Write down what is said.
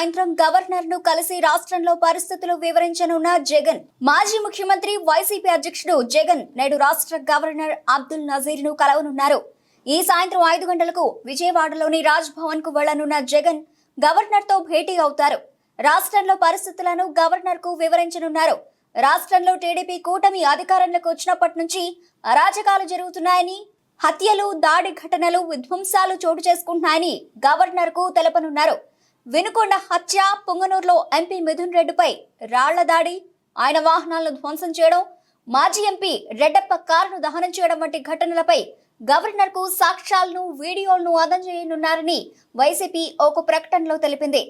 సాయంత్రం గవర్నర్ను కలిసి రాష్ట్రంలో పరిస్థితులు వివరించనున్న జగన్. మాజీ ముఖ్యమంత్రి వైసీపీ అధ్యక్షుడు జగన్ నేడు రాష్ట్ర గవర్నర్ అబ్దుల్ నజీర్ను కలవనున్నారు. ఈ సాయంత్రం ఐదు గంటలకు విజయవాడలోని రాజ్ భవన్కు వెళ్ళనున్న జగన్ గవర్నర్తో భేటీ అవుతారు. రాష్ట్రంలో పరిస్థితులను గవర్నర్కు వివరించనున్నారు. రాష్ట్రంలో టీడీపీ కూటమి అధికారంలోకి వచ్చినప్పటి నుంచి అరాచకాలు జరుగుతున్నాయని హత్యలు దాడి ఘటనలు విధ్వంసాలు చోటు చేసుకుంటున్నాయని గవర్నర్కు తెలపనున్నారు. వినుకొండ హత్య పొంగనూరులో ఎంపీ మిథున్ రెడ్డిపై రాళ్ళ దాడి. ఆయన వాహనాలను ధ్వంసం చేయడం మాజీ ఎంపీ రెడ్డప్ప కారును దహనం చేయడం వంటి ఘటనలపై గవర్నర్కు సాక్ష్యాలను వీడియోలను అందజేయనున్నారని వైసీపీ ఒక ప్రకటనలో తెలిపింది.